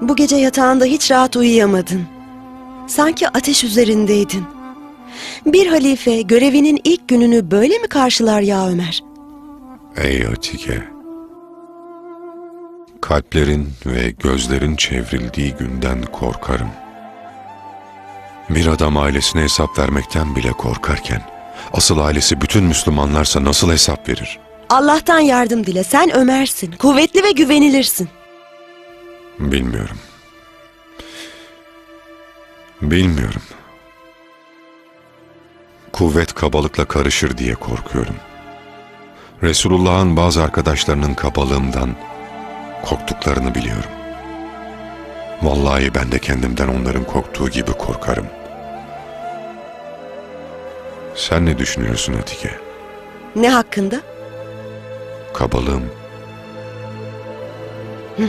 Bu gece yatağında hiç rahat uyuyamadın. Sanki ateş üzerindeydin. Bir halife görevinin ilk gününü böyle mi karşılar ya Ömer? Ey Atike! Kalplerin ve gözlerin çevrildiği günden korkarım. Bir adam ailesine hesap vermekten bile korkarken, asıl ailesi bütün Müslümanlarsa nasıl hesap verir? Allah'tan yardım dile. Sen Ömer'sin. Kuvvetli ve güvenilirsin. Bilmiyorum. Bilmiyorum. Kuvvet kabalıkla karışır diye korkuyorum. Resulullah'ın bazı arkadaşlarının kabalığımdan korktuklarını biliyorum. Vallahi ben de kendimden onların korktuğu gibi korkarım. Sen ne düşünüyorsun Atike? Ne hakkında? Kabalığım. Hı,